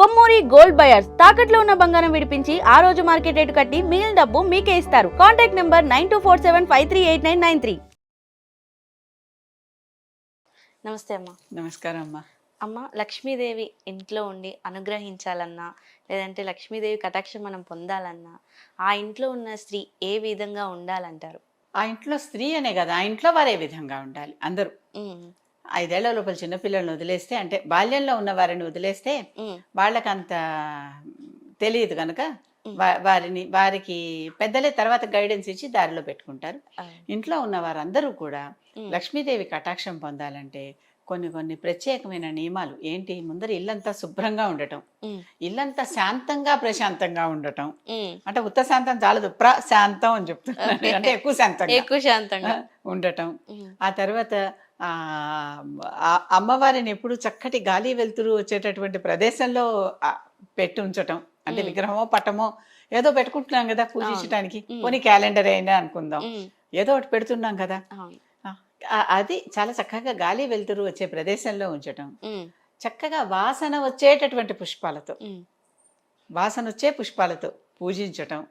Kommuri gold buyers తాకట్లో ఉన్న బంగారం విడిపించి ఆ రోజు మార్కెట్ రేటు కట్టి మిగిలిన డబ్బు మీకే ఇస్తారు. Contact number nine two four seven five three eight nine nine three. నమస్తే అమ్మా. నమస్కారం అమ్మా. అమ్మ లక్ష్మీదేవి ఇంట్లో ఉండి అనుగ్రహించాలన్నా లేదంటే లక్ష్మీదేవి కటాక్షం మనం పొందాలన్నా ఆ ఇంట్లో ఉన్న స్త్రీ ఏ విధంగా ఉండాలంటారు? ఆ ఇంట్లో స్త్రీ అనే కదా ఆ ఇంట్లో వారే విధంగా ఉండాలి అందరూ. ఐదేళ్ళ లోపల చిన్నపిల్లల్ని వదిలేస్తే అంటే బాల్యంలో ఉన్న వారిని వదిలేస్తే వాళ్ళకంత తెలియదు కనుక వారిని వారికి పెద్దలే తర్వాత గైడెన్స్ ఇచ్చి దారిలో పెట్టుకుంటారు. ఇంట్లో ఉన్న వారందరూ కూడా లక్ష్మీదేవి కటాక్షం పొందాలంటే కొన్ని కొన్ని ప్రత్యేకమైన నియమాలు. ఏంటి? ముందర ఇల్లంతా శుభ్రంగా ఉండటం. ఇల్లంతా శాంతంగా ప్రశాంతంగా ఉండటం. అంటే ఉత్త శాంతం చాలదు ప్రశాంతం అని చెప్తున్నాను అంటే ఎక్కువ శాంతంగా ఎక్కువ శాంతంగా. ఉండటం. ఆ తర్వాత అమ్మవారిని ఎప్పుడు చక్కటి గాలి వెలుతురు వచ్చేటటువంటి ప్రదేశంలో పెట్టి ఉంచటం. అంటే. విగ్రహమో పటమో ఏదో పెట్టుకుంటున్నాం కదా పూజించడానికి. పోనీ క్యాలెండర్ అయినా అనుకుందాం. ఏదో ఒకటి పెడుతున్నాం కదా. అది చాలా చక్కగా గాలి వెలుతురు వచ్చే ప్రదేశంలో ఉంచటం. చక్కగా వాసన వచ్చేటటువంటి పుష్పాలతో. వాసన వచ్చే పుష్పాలతో పూజించటం.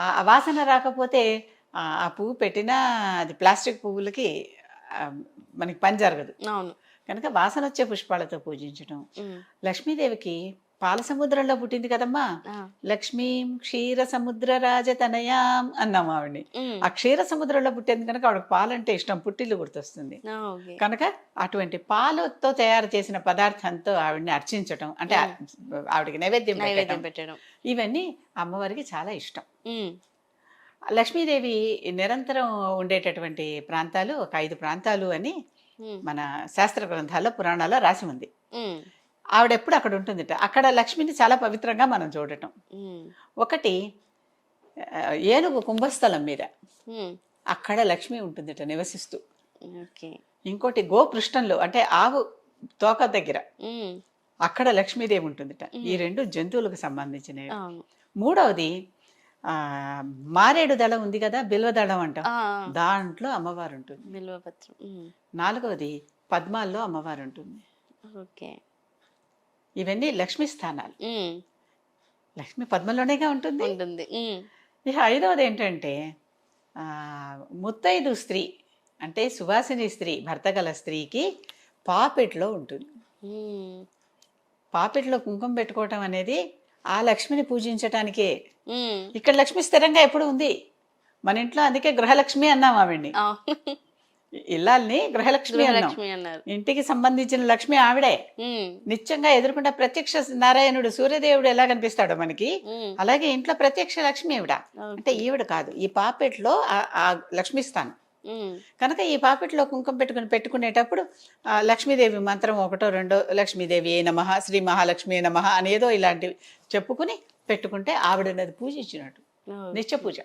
ఆ వాసన రాకపోతే ఆ పువ్వు పెట్టినా అది ప్లాస్టిక్ పువ్వులకి మనకి పని జరగదు. అవును. కనుక వాసన వచ్చే పుష్పాలతో పూజించటం. ఉమ్, లక్ష్మీదేవికి పాల సముద్రంలో పుట్టింది కదమ్మా? లక్ష్మీం క్షీర సముద్ర రాజతనయాం అన్నాం ఆవిడ్ని. ఆ క్షీర సముద్రంలో పుట్టింది కనుక ఆవిడకి పాలంటే ఇష్టం పుట్టిల్లు గుర్తొస్తుంది. కనుక అటువంటి పాలతో తయారు చేసిన పదార్థంతో ఆవిడని అర్చించటం అంటే ఆవిడకి నైవేద్యం నైవేద్యం పెట్టడం. ఇవన్నీ అమ్మవారికి చాలా ఇష్టం. లక్ష్మీదేవి నిరంతరం ఉండేటటువంటి ప్రాంతాలు ఒక ఐదు ప్రాంతాలు అని మన శాస్త్ర గ్రంథాల్లో పురాణాల్లో రాసి ఉంది. ఉమ్, ఆవిడ ఎప్పుడు అక్కడ ఉంటుందిట. అక్కడ లక్ష్మిని చాలా పవిత్రంగా మనం చూడటం. ఒకటి ఏనుగు కుంభస్థలం మీద అక్కడ లక్ష్మి ఉంటుందిట నివసిస్తూ. ఇంకోటి గోపృష్టంలో అంటే ఆవు తోక దగ్గర అక్కడ లక్ష్మీదేవి ఉంటుందిట. ఈ రెండు జంతువులకు సంబంధించినవి. మూడవది మారేడు దళం ఉంది కదా బిల్వ దళం అంటాం. దాంట్లో అమ్మవారు ఉంటుంది బిల్వపత్రం నాలుగవది పద్మాల్లో అమ్మవారు ఉంటుంది ఓకే. ఇవన్నీ లక్ష్మీ స్థానాలు. లక్ష్మి పద్మలోనేగా ఉంటుంది. ఇక ఐదవది ఏంటంటే ముత్తైదు స్త్రీ అంటే సువాసిని స్త్రీ భర్త గల స్త్రీకి పాపెట్లో ఉంటుంది. పాపెట్లో కుంకుమ పెట్టుకోవటం అనేది ఆ లక్ష్మిని పూజించటానికే ఇక్కడ లక్ష్మి స్థిరంగా ఎప్పుడు ఉంది? మన ఇంట్లో అందుకే గృహలక్ష్మి అన్నాం ఆవిడ్ని. ఇల్లాల్ని గృహలక్ష్మి అన్నాం. గృహలక్ష్మి అన్నారు. ఇంటికి సంబంధించిన లక్ష్మి ఆవిడే. నిత్యంగా ఎదుర్కొంటే ప్రత్యక్ష నారాయణుడు సూర్యదేవుడు ఎలా కనిపిస్తాడో మనకి. అలాగే ఇంట్లో ప్రత్యక్ష లక్ష్మి ఈవిడ. ఓకే. అంటే ఈవిడ కాదు ఈ పాపెట్లో ఆ- ఆ లక్ష్మి స్థానం. ఉమ్, కనుక ఈ పాపెట్లో కుంకుమ పెట్టుకుని పెట్టుకునేటప్పుడు ఆ, లక్ష్మీదేవి మంత్రం ఒకటో రెండో లక్ష్మీదేవి ఏ నమ శ్రీ మహాలక్ష్మి నమ అనేదో ఇలాంటివి చెప్పుకుని పెట్టుకుంటే ఆవిడనది పూజించినట్టు. నిత్య పూజ.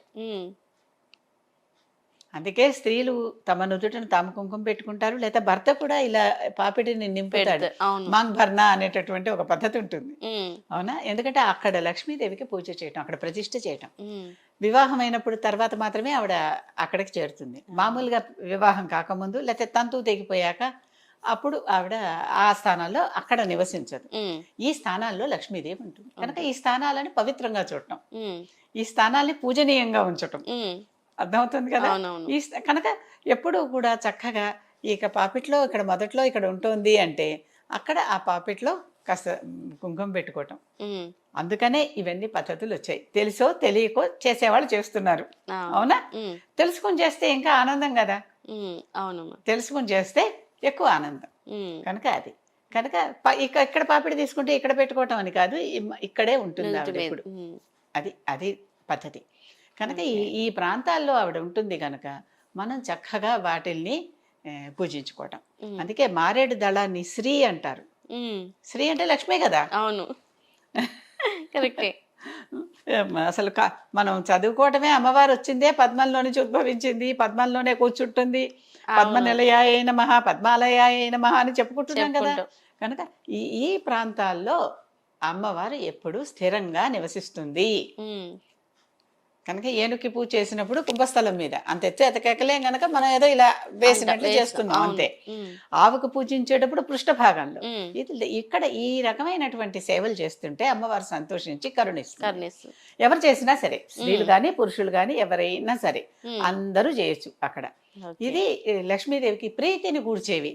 అందుకే స్త్రీలు తమ నుదుటను తాము కుంకుమ పెట్టుకుంటారు లేదా భర్త కూడా ఇలా పాపిడిని. అవును. మాంగ్ భర్ణ అనేటటువంటి ఒక పద్ధతి ఉంటుంది. అవునా? ఎందుకంటే అక్కడ లక్ష్మీదేవికి పూజ చేయటం అక్కడ ప్రతిష్ఠ చేయటం. వివాహం అయినప్పుడు తర్వాత మాత్రమే ఆవిడ అక్కడికి చేరుతుంది. మామూలుగా వివాహం కాకముందు లేకపోతే తంతు తెగిపోయాక అప్పుడు ఆవిడ ఆ స్థానాల్లో అక్కడ నివసించదు. ఈ స్థానాల్లో లక్ష్మీదేవి ఉంటుంది. కనుక ఈ స్థానాలని పవిత్రంగా చూడటం. ఈ స్థానాల్ని పూజనీయంగా ఉంచటం. అర్థమవుతుంది కదా? ఈ కనుక ఎప్పుడూ కూడా చక్కగా ఇక పాపిట్లో ఇక్కడ మొదట్లో ఇక్కడ ఉంటుంది అంటే అక్కడ ఆ పాపిట్లో కాస్త కుంకుమ పెట్టుకోవటం. అందుకనే ఇవన్నీ పద్ధతులు వచ్చాయి. తెలుసో తెలియకో చేసేవాళ్ళు చేస్తున్నారు. అవునా? తెలుసుకుని చేస్తే ఇంకా ఆనందం కదా? అవునమ్మా. తెలుసుకుని చేస్తే ఎక్కువ ఆనందం. కనుక అది. కనుక ఇక ఇక్కడ పాపిడి తీసుకుంటే ఇక్కడ పెట్టుకోవటం అని కాదు ఇక్కడే ఉంటుంది ఆవిడ. ఇప్పుడు. అది అది పద్ధతి. కనుక ఈ ఈ ప్రాంతాల్లో ఆవిడ ఉంటుంది కనుక మనం చక్కగా వాటిల్ని పూజించుకోవటం. అందుకే మారేడు దళాన్ని శ్రీ అంటారు. శ్రీ అంటే లక్ష్మే కదా? అవును. కరెక్టే. అసలు మనం చదువుకోవటమే అమ్మవారు వచ్చిందే పద్మంలో నుంచి ఉద్భవించింది పద్మంలోనే కూర్చుంటుంది. పద్మ నిలయాయ మహా పద్మాలయాయ మహా అని చెప్పుకుంటున్నాం కదా. కనుక ఈ ఈ ప్రాంతాల్లో అమ్మవారు ఎప్పుడూ స్థిరంగా నివసిస్తుంది. కనుక ఏనుగుకి పూజ చేసినప్పుడు కుంభస్థలం మీద. అంత ఎత్తు ఎతకెక్కలేం కనుక మనం ఏదో ఇలా వేసినట్లు అవును. అంతే. ఆవుకు పూజించేటప్పుడు పృష్ఠ భాగంలో ఇది ఇక్కడ ఈ రకమైనటువంటి సేవలు చేస్తుంటే అమ్మవారు సంతోషించి కరుణిస్తారు కరుణిస్తుంది. ఎవరు చేసినా సరే స్త్రీలు కానీ పురుషులు కానీ ఎవరైనా సరే అందరూ చేయొచ్చు అక్కడ. ఇది లక్ష్మీదేవికి ప్రీతిని కూర్చేవి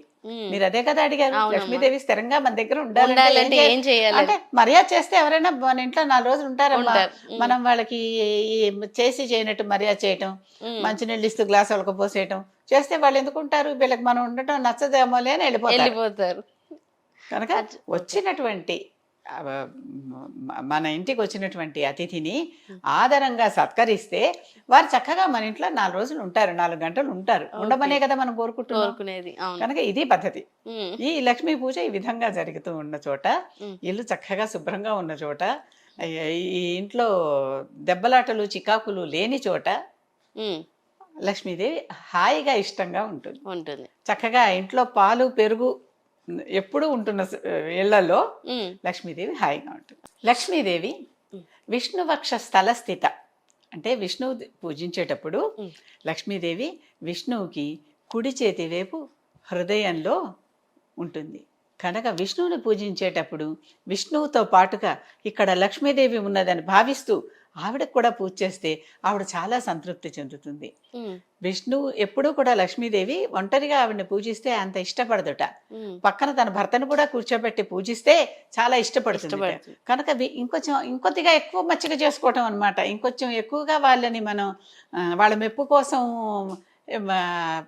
మీరు అదే కదా అడిగారు. లక్ష్మీదేవి స్థిరంగా మన దగ్గర ఉండాలంటే ఏం చేయాలి? అంటే మర్యాద చేస్తే ఎవరైనా మన ఇంట్లో నాలుగు రోజులు ఉంటారమ్మా. మనం వాళ్ళకి చేసి చేయనట్టు మర్యాద చేయటం మంచినీళ్ళు ఇస్తూ గ్లాస్ పోసేయటం చేస్తే వాళ్ళు ఎందుకు ఉంటారు? వీళ్ళకి మనం ఉండటం నచ్చదేమో లేని వెళ్ళిపోతారు. కనుక వచ్చినటువంటి మన ఇంటికి వచ్చినటువంటి అతిథిని ఆదరంగా సత్కరిస్తే వారు చక్కగా మన ఇంట్లో నాలుగు రోజులు ఉంటారు నాలుగు గంటలు ఉంటారు. ఉండమనే కదా మనం కోరుకుంటున్నాం. కోరుకునేది అవును. కనుక ఇది పద్ధతి. ఈ లక్ష్మీ పూజ ఈ విధంగా జరుగుతూ ఉన్న చోట. ఇల్లు చక్కగా శుభ్రంగా ఉన్న చోట ఈ- ఇంట్లో దెబ్బలాటలు చికాకులు లేని చోట లక్ష్మీదేవి హాయిగా ఇష్టంగా ఉంటుంది. ఉంటుంది. చక్కగా ఇంట్లో పాలు పెరుగు ఎప్పుడూ ఉంటున్న ఇళ్ళలో ఉమ్, లక్ష్మీదేవి హాయిగా ఉంటుంది. లక్ష్మీదేవి విష్ణువక్ష స్థల స్థిత. అంటే విష్ణువు పూజించేటప్పుడు. లక్ష్మీదేవి విష్ణువుకి కుడి చేతి వైపు హృదయంలో ఉంటుంది. కనుక విష్ణువుని పూజించేటప్పుడు విష్ణువుతో పాటుగా ఇక్కడ లక్ష్మీదేవి ఉన్నదని భావిస్తూ ఆవిడకు కూడా పూజ చేస్తే ఆవిడ చాలా సంతృప్తి చెందుతుంది. ఉమ్, విష్ణువు ఎప్పుడూ కూడా లక్ష్మీదేవి ఒంటరిగా ఆవిడని పూజిస్తే అంత ఇష్టపడదుట. పక్కన తన భర్తను కూడా కూర్చోబెట్టి పూజిస్తే చాలా ఇష్టపడుతుంది. కనుక ఇంకొంచెం ఇంకొద్దిగా ఎక్కువ మచ్చిక చేసుకోవటం అనమాట ఇంకొంచెం ఎక్కువగా వాళ్ళని మనం వాళ్ళ మెప్పు కోసం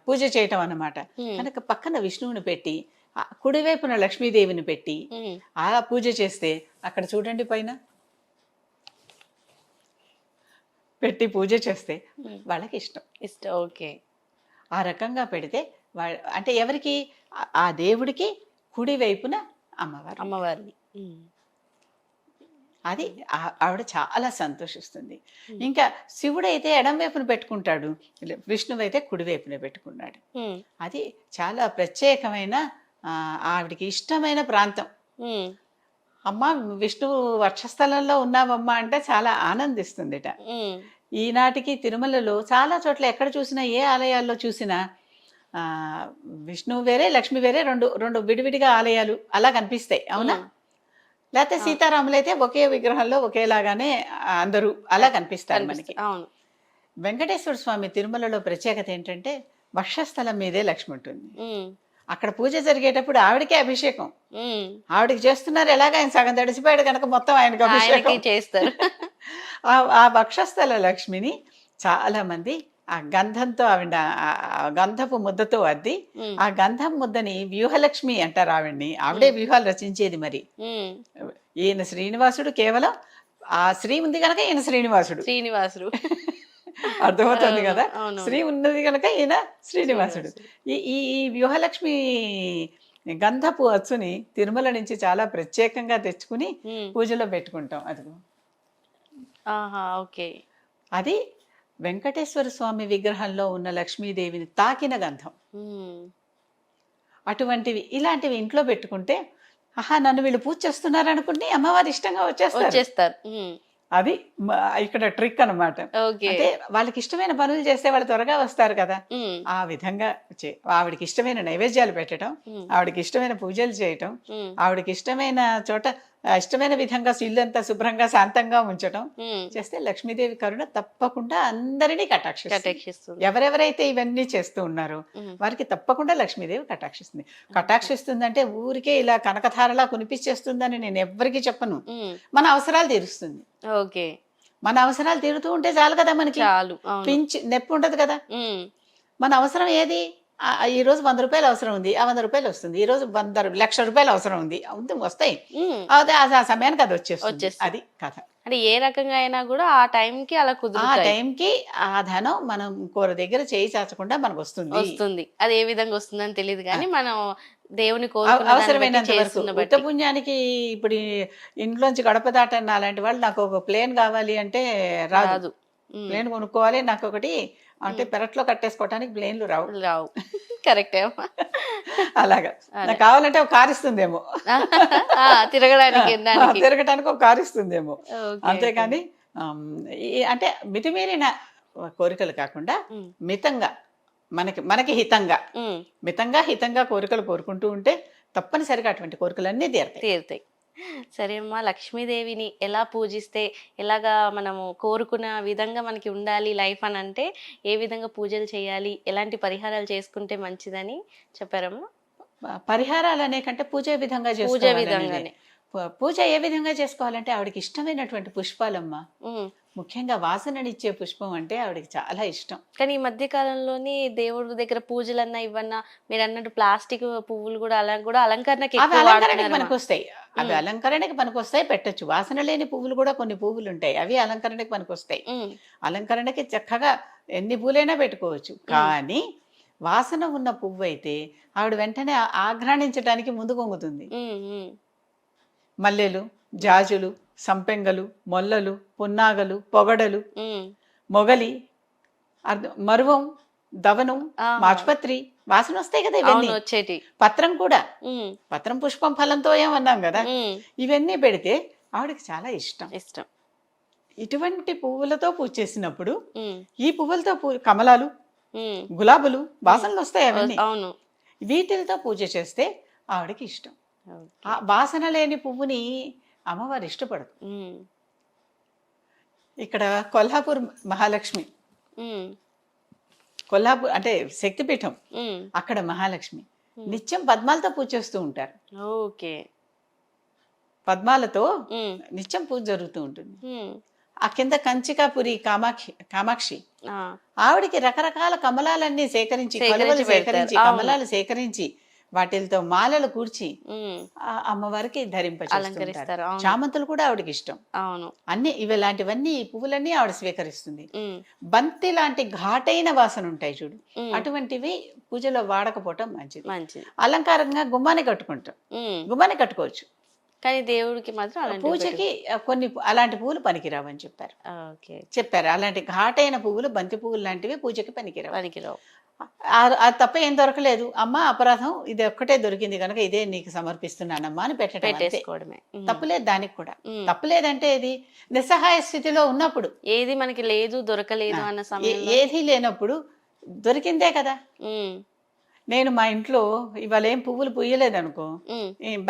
పూజ చేయటం అన్నమాట. ఉమ్, కనుక పక్కన విష్ణువుని పెట్టి కుడివైపున లక్ష్మీదేవిని పెట్టి ఆ పూజ చేస్తే అక్కడ చూడండి పైన. పెట్టి పూజ చేస్తే ఉమ్. వాళ్ళకి ఇష్టం ఇష్టం ఓకే. ఆ రకంగా పెడితే వా- అంటే ఎవరికి? ఆ- దేవుడికి కుడి వైపున అమ్మవారు. అమ్మవారిని ఉమ్, అది ఆవిడ చాలా సంతోషిస్తుంది. ఇంకా శివుడు అయితే ఎడం వైపున పెట్టుకుంటాడు విష్ణువు అయితే కుడి వైపున పెట్టుకున్నాడు. అది చాలా ప్రత్యేకమైన ఆవిడకి ఇష్టమైన ప్రాంతం. అమ్మ విష్ణువు వక్షస్థలంలో ఉన్నావమ్మా అంటే చాలా ఆనందిస్తుందిట. ఈనాటికి తిరుమలలో చాలా చోట్ల ఎక్కడ చూసినా ఏ ఆలయాల్లో చూసినా ఆ, విష్ణువు వేరే లక్ష్మి వేరే రెండు రెండు విడివిడిగా ఆలయాలు అలా కనిపిస్తాయి. అవునా. లేకపోతే సీతారాములు అయితే ఒకే విగ్రహంలో ఒకేలాగానే అందరూ అలా కనిపిస్తారు మనకి. అవును. వెంకటేశ్వర స్వామి తిరుమలలో ప్రత్యేకత ఏంటంటే వక్షస్థలం మీదే లక్ష్మి ఉంటుంది. అక్కడ పూజ జరిగేటప్పుడు ఆవిడకే అభిషేకం. ఆవిడకి చేస్తున్నారు ఎలాగ? ఆయన సగం తడిసిపోయాడు కనుక మొత్తం ఆయనకు అభిషేకం. చేస్తారు. ఆ వక్షస్థల లక్ష్మిని చాలా మంది ఆ గంధంతో ఆవిడ గంధపు ముద్దతో అద్ది ఆ గంధం ముద్దని వ్యూహలక్ష్మి అంటారు ఆవిడ్ని. ఆవిడే వ్యూహాలు రచించేది మరి. ఈయన శ్రీనివాసుడు కేవలం ఆ శ్రీ ఉంది కనుక ఈయన శ్రీనివాసుడు. శ్రీనివాసుడు. అర్థమవుతుంది కదా. శ్రీ ఉన్నది కనుక ఈయన శ్రీనివాసుడు. ఈ ఈ వ్యూహలక్ష్మి గంధపు అచ్చుని తిరుమల నుంచి చాలా ప్రత్యేకంగా తెచ్చుకుని పూజలో పెట్టుకుంటాం అది ఓకే. అది వెంకటేశ్వర స్వామి విగ్రహంలో ఉన్న లక్ష్మీదేవిని తాకిన గంధం. అటువంటివి ఇలాంటివి ఇంట్లో పెట్టుకుంటే ఆహా నన్ను వీళ్ళు పూజ చేస్తున్నారు అనుకుంటే అమ్మవారి ఇష్టంగా వచ్చేస్తారు. అది ఇక్కడ ట్రిక్ అన్నమాట. ఓకే. అంటే వాళ్ళకి ఇష్టమైన పనులు చేస్తే వాళ్ళు త్వరగా వస్తారు కదా. ఆ విధంగా ఆవిడకి ఇష్టమైన నైవేద్యాలు పెట్టడం ఆవిడకి ఇష్టమైన పూజలు చేయటం ఆవిడకి ఇష్టమైన చోట ఇష్టమైన విధంగా ఇల్లంతా శుభ్రంగా శాంతంగా ఉమ్. చేస్తే లక్ష్మీదేవి కరుణ తప్పకుండా అందరినీ కటాక్షిస్తుంది. ఎవరెవరైతే ఇవన్నీ చేస్తూ ఉన్నారో వారికి తప్పకుండా లక్ష్మీదేవి కటాక్షిస్తుంది. కటాక్షిస్తుందంటే ఊరికే ఇలా కనకధారలా కునిపించేస్తుందని నేను ఎవ్వరికీ చెప్పను. మన అవసరాలు తీరుస్తుంది. ఓకే. మన అవసరాలు తీరుతూ ఉంటే చాలు కదా మనకి. చాలు. పింఛ్ నొప్పి ఉండదు కదా. మన అవసరం ఏది? ఆ, ఈ రోజు వంద రూపాయలు అవసరం ఉంది ఆ వంద రూపాయలు వస్తుంది. ఈ రోజు వంద లక్ష రూపాయలు అవసరం ఉంది. వస్తాయి. అదే ఆ ఆ సమయానికి అది వచ్చేస్తుంది. అది కథ. అంటే ఏ రకంగా అయినా కూడా ఆ టైంకి అలా ఆ కుదురుతాయి. టైంకి ఆ ధనం మనం కూర దగ్గర చేయి చాచకుండా మనకు వస్తుంది. వస్తుంది. అది ఏ విధంగా వస్తుందని తెలియదు కానీ మనం దేవుని అవసరమైనంత వరకు పుణ్యానికి ఇప్పుడు ఇంట్లోంచి గడప దాటన్న అలాంటి వాళ్ళు నాకు ఒక ప్లేన్ కావాలి అంటే రాదు. ప్లేన్ కొనుక్కోవాలి నాకు ఒకటి. అంటే పెరట్లో కట్టేసుకోవడానికి ప్లేన్లు రావు. రావు. కరెక్టే అమ్మా. అలాగా. నాకు కావాలంటే ఒక కారు ఇస్తుందేమో. తిరగడానికి తిరగటానికి ఒక కారు ఇస్తుందేమో. అంతేకాని అంటే మితిమీరిన కోరికలు కాకుండా మితంగా మనకి మనకి హితంగా మితంగా హితంగా కోరికలు కోరుకుంటూ ఉంటే తప్పనిసరిగా అటువంటి కోరికలన్నీ తీరతాయి. తీరుతాయి. సరే అమ్మా లక్ష్మీదేవిని ఎలా పూజిస్తే ఎలాగా మనము కోరుకున్న విధంగా మనకి ఉండాలి లైఫ్ అని అంటే ఏ విధంగా పూజలు చేయాలి ఎలాంటి పరిహారాలు చేసుకుంటే మంచిదని చెప్పారమ్మా పరిహారాలు అనే కంటే పూజ విధంగా పూజ. విధంగానే పూజ ఏ విధంగా చేసుకోవాలంటే ఆవిడకి ఇష్టమైనటువంటి పుష్పాలమ్మ. ముఖ్యంగా వాసననిచ్చే పుష్పం అంటే ఆవిడకి చాలా ఇష్టం. కానీ ఈ మధ్య కాలంలోని దేవుడి దగ్గర పూజలన్నా ఇవన్నా మీరు అన్నట్టు ప్లాస్టిక్ పువ్వులు కూడా అలా కూడా అలంకరణకి అలంకరణకి. పనికొస్తాయి. అవి. అలంకరణకి పనికొస్తాయి పెట్టొచ్చు. వాసన లేని పువ్వులు కూడా కొన్ని పువ్వులు ఉంటాయి. అవి అలంకరణకి పనికొస్తాయి. అలంకరణకి చక్కగా ఎన్ని పూలైనా పెట్టుకోవచ్చు. కానీ వాసన ఉన్న పువ్వు అయితే ఆవిడ వెంటనే ఆఘ్రాణించడానికి ముందు కొంగుతుంది. మల్లెలు జాజులు సంపెంగలు మొల్లలు పున్నాగలు పొగడలు. మొగలి మరువం దవనం. మాచుపత్రి వాసన వస్తాయి కదా ఇవన్నీ. వచ్చేటి. పత్రం కూడా. పత్రం పుష్పం ఫలంతో ఏమన్నాం కదా? ఇవన్నీ పెడితే ఆవిడకి చాలా ఇష్టం. ఇష్టం. ఇటువంటి పువ్వులతో పూజ చేసినప్పుడు ఈ పువ్వులతో పూ కమలాలు. గులాబులు వాసనలు వస్తాయి అవన్నీ. అవును. వీటితో పూజ చేస్తే ఆవిడకి ఇష్టం. ఆ వాసన లేని పువ్వుని అమ్మవారు ఇష్టపడదు ఇక్కడ కొల్హాపూర్ మహాలక్ష్మి. కొల్హాపూర్ అంటే శక్తిపీఠం. అక్కడ మహాలక్ష్మి. నిత్యం పద్మాలతో పూజ చేస్తూ ఉంటారు. ఓకే. పద్మాలతో నిత్యం పూజ జరుగుతూ ఉంటుంది. ఆ కింద కంచికాపురి కామాక్షి కామాక్షి. ఆవిడికి రకరకాల కమలాలన్నీ సేకరించి సేకరించి. కమలాలు సేకరించి వాటితో మాలలు కూర్చి అమ్మవారికి ధరింప అలంకరిస్తారు చామంతులు కూడా ఆవిడకి ఇష్టం. అవును. అన్ని ఇవి ఇలాంటివన్నీ ఈ పువ్వులన్నీ ఆవిడ స్వీకరిస్తుంది. బంతి లాంటి ఘాటైన వాసన ఉంటాయి చూడు అటువంటివి పూజలో వాడకపోవటం మంచిది. మంచిది. అలంకారంగా గుమ్మాన్ని కట్టుకుంటాం. గుమ్మాన్ని కట్టుకోవచ్చు. కానీ దేవుడికి మాత్రం పూజకి కొన్ని అలాంటి పువ్వులు పనికిరావని చెప్పారు. చెప్పారు. అలాంటి ఘాటైన పువ్వులు బంతి పువ్వులు లాంటివి పూజకి పనికిరావు. పనికిరావు. అది తప్ప ఏం దొరకలేదు. అమ్మ అపరాధం ఇది ఒక్కటే దొరికింది కనుక ఇదే నీకు సమర్పిస్తున్నానమ్మా అని పెట్టడం తప్పులేదు దానికి కూడా. తప్పులేదంటే ఇది నిస్సహాయ స్థితిలో ఉన్నప్పుడు. ఏది మనకి లేదు దొరకలేదు అన్న ఏదీ లేనప్పుడు దొరికిందే కదా. నేను మా ఇంట్లో ఇవాళ ఏం పువ్వులు పుయ్యలేదు అనుకో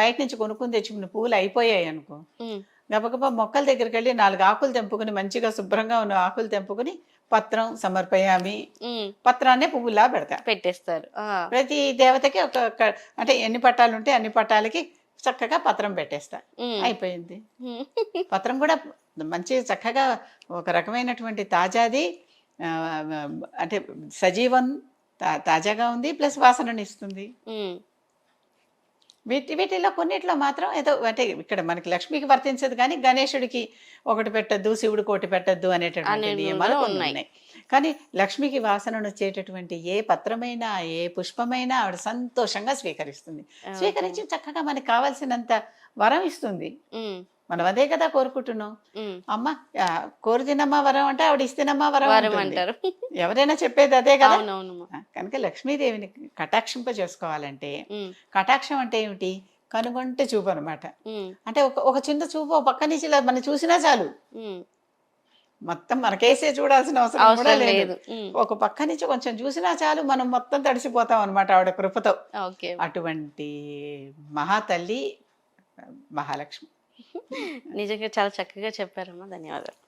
బయట నుంచి కొనుక్కుని తెచ్చుకున్న పువ్వులు అయిపోయాయి అనుకో గబగబా మొక్కల దగ్గరికి వెళ్ళి నాలుగు ఆకులు తెంపుకుని మంచిగా శుభ్రంగా ఉన్న ఆకులు తెంపుకుని పత్రం సమర్పయామి. పత్రాన్నే పువ్వులా పెడతా. పెట్టేస్తారు. ప్రతి దేవతకి ఒక అంటే ఎన్ని పట్టాలు ఉంటే అన్ని పట్టాలకి చక్కగా పత్రం పెట్టేస్తా. అయిపోయింది. పత్రం కూడా మంచి చక్కగా ఒక రకమైనటువంటి తాజాది అంటే సజీవం తాజాగా ఉంది ప్లస్ వాసననిస్తుంది. ఉమ్, వీటి వీటిలో కొన్నిట్లో మాత్రం ఏదో అంటే ఇక్కడ మనకి లక్ష్మికి వర్తించదు కానీ గణేశుడికి ఒకటి పెట్టద్దు శివుడికి ఒకటి పెట్టద్దు అనేటటువంటి నియమాలు ఉన్నాయి. కానీ లక్ష్మికి వాసనను వచ్చేటటువంటి ఏ పత్రమైనా ఏ పుష్పమైనా ఆవిడ సంతోషంగా స్వీకరిస్తుంది. స్వీకరించి చక్కగా మనకి కావాల్సినంత వరం ఇస్తుంది మనం అదే కదా కోరుకుంటున్నాం. అమ్మ కోరుదినమ్మా వరం అంటే ఆవిడ ఇస్తేనమ్మా వరం. అంటారు. ఎవరైనా చెప్పేది అదే కదా. కనుక లక్ష్మీదేవిని కటాక్షింప చేసుకోవాలంటే కటాక్షం అంటే ఏమిటి? కనుగొంటే చూపు అనమాట అంటే ఒక ఒక చిన్న చూపు ఒక పక్క నుంచి మనం చూసినా చాలు. మొత్తం మనకేసే చూడాల్సిన అవసరం కూడా లేదు. ఒక పక్క నుంచి కొంచెం చూసినా చాలు మనం మొత్తం తడిసిపోతాం అనమాట ఆవిడ కృపతో. అటువంటి మహాతల్లి మహాలక్ష్మి. నిజంగా చాలా చక్కగా చెప్పారమ్మా. ధన్యవాదాలు.